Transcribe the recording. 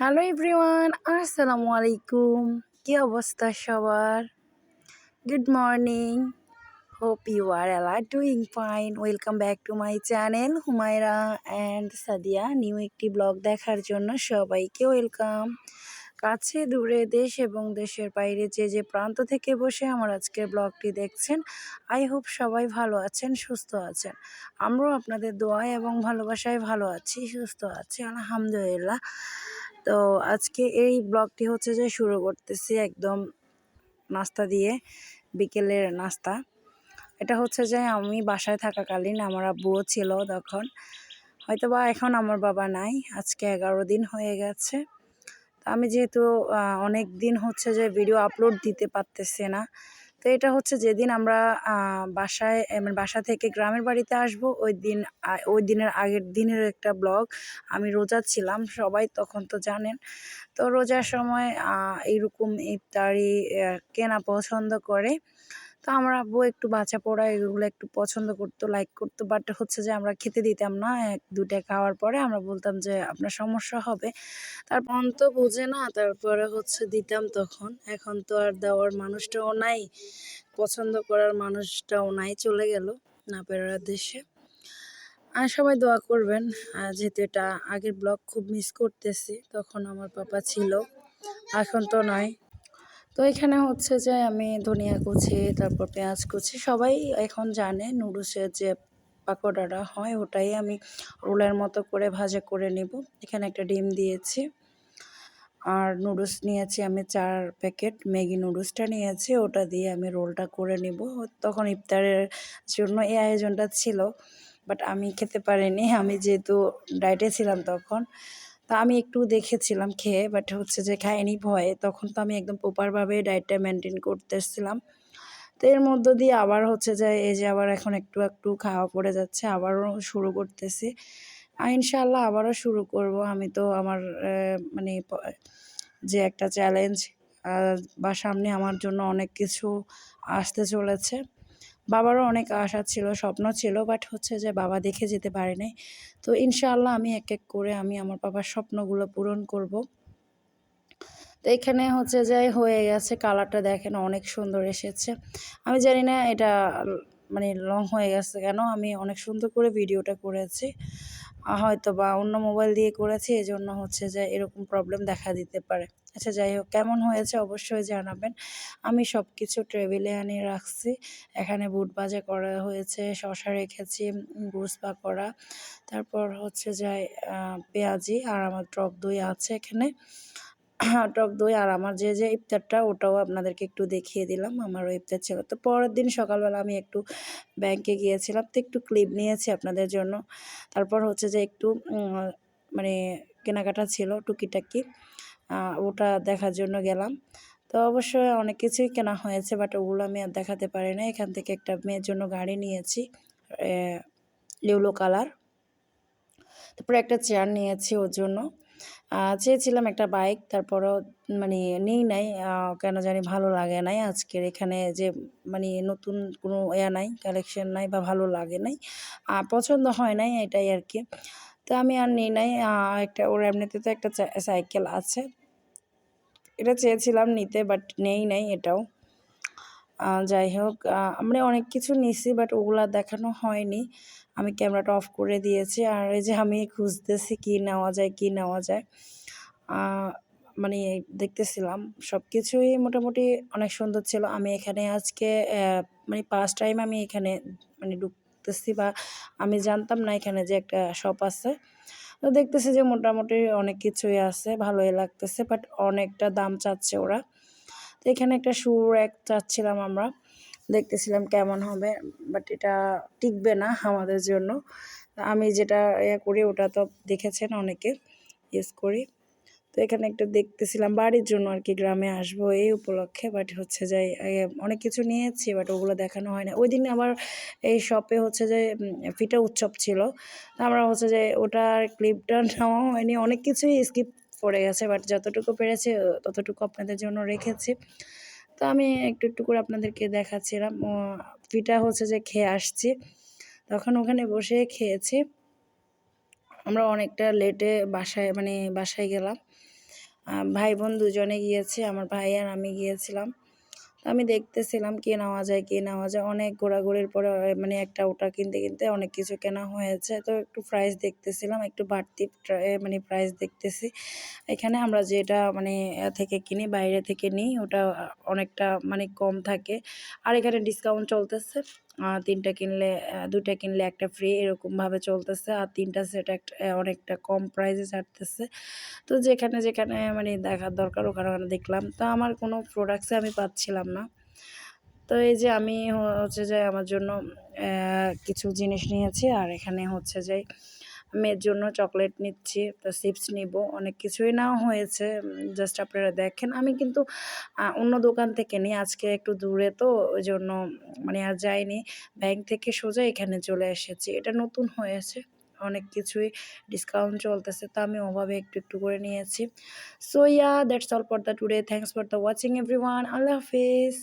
Hello everyone, আসসালামু আলাইকুম। কি অবস্থা সবার? Good morning hope you are all doing fine welcome back to my channel Humaira and Sadia new একটি blog দেখার জন্য সবাইকে ওয়েলকাম কাছে, দূরে, দেশ এবং দেশের বাইরে যে যে প্রান্ত থেকে বসে আমার আজকের ব্লগটি দেখছেন আই হোপ সবাই ভালো আছেন, সুস্থ আছেন। আমরাও আপনাদের দোয়ায় এবং ভালোবাসায় ভালো আছি, সুস্থ আছি, আলহামদুলিল্লাহ। তো আজকে এই ব্লগটি হচ্ছে যে শুরু করতেছি একদম নাস্তা দিয়ে, বিকেলের নাস্তা। এটা হচ্ছে যে আমি বাসায় থাকাকালীন আমার আব্বুও ছিল তখন। হয়তো বা এখন আমার বাবা নাই, আজকে এগারো দিন হয়ে গেছে। তা আমি যেহেতু অনেক দিন হচ্ছে যে ভিডিও আপলোড দিতে পারতেছে না তো এটা হচ্ছে যেদিন আমরা বাসায় মানে বাসা থেকে গ্রামের বাড়িতে আসব, ওই দিন ওই দিনের আগের দিনের একটা ব্লগ। আমি রোজা ছিলাম, সবাই তখন তো জানেন। তো রোজার সময় এইরকম ইফতারি কেনা পছন্দ করে। তো আমার আব্বু একটু বাচ্চা পড়া এগুলো একটু পছন্দ করতো লাইক করতো বাট হচ্ছে যে আমরা খেতে দিতাম না। এক দুটা খাওয়ার পরে আমরা বলতাম যে, আপনার সমস্যা হবে। তারপর তো বুঝে না, তারপরে হচ্ছে দিতাম তখন। এখন তো আর দেওয়ার মানুষটাও নাই, পছন্দ করার মানুষটাও নাই, চলে গেল না পেরার দেশে। আর সবাই দোয়া করবেন যেহেতু এটা আগের ব্লগ খুব মিস করতেছি, তখন আমার পাপা ছিল, এখন তো নয় তো এখানে হচ্ছে যে আমি ধনিয়া কুচি, তারপর পেঁয়াজ কুচি সবাই এখন জানে নুডলসের যে পাকোড়াটা হয় ওটাই আমি রোলের মতো করে ভাজা করে নেব। এখানে একটা ডিম দিয়েছি আর নুডলস নিয়েছি আমি চার প্যাকেট, ম্যাগি নুডলসটা নিয়েছি, ওটা দিয়ে আমি রোলটা করে নিব। তখন ইফতারের জন্য এই আয়োজনটা ছিল, বাট আমি খেতে পারিনি, আমি যেহেতু ডায়েটে ছিলাম তখন। তা আমি একটু দেখেছিলাম খেয়ে বাট হচ্ছে যে খাইনি ভয়ে। তখন তো আমি একদম প্রপারভাবে ডায়েটটা মেনটেন করতেছিলাম। তো এর মধ্য দিয়ে আবার হচ্ছে যে এই যে আবার এখন একটু একটু খাওয়া পড়ে যাচ্ছে, আবারও শুরু করতেছি। ইনশাল্লাহ আবারও শুরু করব। আমি তো আমার মানে যে একটা চ্যালেঞ্জ বা সামনে আমার জন্য অনেক কিছু আসতে চলেছে। বাবারও অনেক আশা ছিল, স্বপ্ন ছিল বাট হচ্ছে যে বাবা দেখে যেতে পারে নাই তো ইনশাআল্লাহ আমি এক এক করে আমি আমার বাবার স্বপ্নগুলো পূরণ করব। তো এখানে হচ্ছে যে হয়ে গেছে, কালারটা দেখেন অনেক সুন্দর এসেছে। আমি জানি না এটা মানে লং হয়ে গেছে কেন, আমি অনেক সুন্দর করে ভিডিওটা করেছি। হয়তো বা অন্য মোবাইল দিয়ে করেছি এই জন্য হচ্ছে যে এরকম প্রবলেম দেখা দিতে পারে। আচ্ছা যাই হোক, কেমন হয়েছে অবশ্যই জানাবেন। আমি সব কিছু টেবিলে আনিয়ে রাখছি। এখানে বুট ভাজা করা হয়েছে শশা রেখেছি গুসপা করা। তারপর হচ্ছে যাই পেঁয়াজি আর আমার টক দই আছে এখানে। টক দই আর আমার যে যে ইফতারটা, ওটাও আপনাদেরকে একটু দেখিয়ে দিলাম। আমারও ইফতার ছিল। তো পরের দিন সকালবেলা আমি একটু ব্যাংকে গিয়েছিলাম। তো একটু ক্লিপ নিয়েছি আপনাদের জন্য। তারপর হচ্ছে যে একটু মানে কেনাকাটা ছিল টুকিটাকি। ওটা দেখার জন্য গেলাম। তো অবশ্যই অনেক কিছুই কেনা হয়েছে বাট ওগুলো আমি আর দেখাতে পারি না এখান থেকে একটা মেয়ের জন্য গাড়ি নিয়েছি লিউলো কালার। তারপরে একটা চেয়ার নিয়েছি ওর জন্য। চেয়েছিলাম একটা বাইক তারপরও মানে নেই নাই। কেন জানি ভালো লাগে নাই। আজকের এখানে যে মানে নতুন কোনো ইয়া নাই কালেকশন নাই বা ভালো লাগে নাই। পছন্দ হয় নাই এটাই আর কি। তো আমি আর নিই নাই একটা, ওর এমনিতে তো একটা সাইকেল আছে। এটা চেয়েছিলাম নিতে বাট নেই নাই এটাও। যাই হোক আমরা অনেক কিছু নিছি বাট ওগুলা দেখানো হয়নি। আমি ক্যামেরাটা অফ করে দিয়েছি, আর এই যে আমি খুঁজতেছি কি নেওয়া যায়, কি নেওয়া যায় মানে দেখতেছিলাম সব কিছুই মোটামুটি অনেক সুন্দর ছিল। আমি এখানে আজকে মানে ফার্স্ট টাইম আমি এখানে মানে ঢুকতেছি বা আমি জানতাম না এখানে যে একটা শপ আছে। তো দেখতেছি যে মোটামুটি অনেক কিছুই আছে, ভালোই লাগতেছে বাট অনেকটা দাম চাচ্ছে ওরা। তো এখানে একটা সুর এক চাচ্ছিলাম আমরা, দেখতেছিলাম কেমন হবে বাট এটা টিকবে না আমাদের জন্য। আমি যেটা ইয়ে করি, ওটা তো দেখেছেন অনেকে, ইউজ করি। তো এখানে একটা দেখতেছিলাম বাড়ির জন্য আর কি গ্রামে আসব এই উপলক্ষে বাট হচ্ছে যে অনেক কিছু নিয়েছি বাট ওগুলো দেখানো হয় না। ওই দিন আমার এই শপে হচ্ছে যে ফিটা উৎসব ছিল। আমরা হচ্ছে যে ওটার ক্লিপটা নেওয়া হয়নি। অনেক কিছুই স্কিপ পড়ে গেছে বাট যতটুকু পেরেছে ততটুকু আপনাদের জন্য রেখেছি। তো আমি একটু একটু করে আপনাদেরকে দেখাচ্ছিলাম। পিঠা হচ্ছে যে, খেয়ে আসছি। তখন ওখানে বসে খেয়েছি। আমরা অনেকটা লেটে বাসায় মানে বাসায় গেলাম। ভাই বোন দুজনে গিয়েছে, আমার ভাই আর আমি গিয়েছিলাম। আমি দেখতেছিলাম কে নেওয়া যায়, কে নেওয়া যায়। অনেক ঘোরাঘুরির পরে মানে একটা ওটা কিনতে কিনতে অনেক কিছু কেনা হয়েছে। তো একটু প্রাইস দেখতেছিলাম, একটু বাড়তি মানে প্রাইস দেখতেছি। এখানে আমরা যেটা মানে থেকে কিনি, বাইরে থেকে নিই, ওটা অনেকটা মানে কম থাকে। আর এখানে ডিসকাউন্ট চলতেছে। তিনটা কিনলে দুটা কিনলে একটা ফ্রি এরকমভাবে চলতেছে। আর তিনটা সেট একটা অনেকটা কম প্রাইসে ছাড়তেছে। তো যেখানে যেখানে মানে দেখার দরকার, ওখানে ওখানে দেখলাম। তো আমার কোনো প্রোডাক্টসে আমি পাচ্ছিলাম না। তো এই যে আমি হচ্ছে যে আমার জন্য কিছু জিনিস নিয়েছি। আর এখানে হচ্ছে যে মেয়ের জন্য চকলেট নিচ্ছি, তো চিপস নিব। অনেক কিছুই নেওয়া হয়েছে জাস্ট আপনারা দেখেন। আমি কিন্তু অন্য দোকান থেকে নিই। আজকে একটু দূরে তো, ওই জন্য মানে আর যাইনি। ব্যাংক থেকে সোজা এখানে চলে এসেছি। এটা নতুন হয়েছে। অনেক কিছুই ডিসকাউন্ট চলতেছে, তো আমি ওভাবে একটু একটু করে নিয়েছি। So yeah that's all for the today thanks for the watching everyone Allah Hafiz.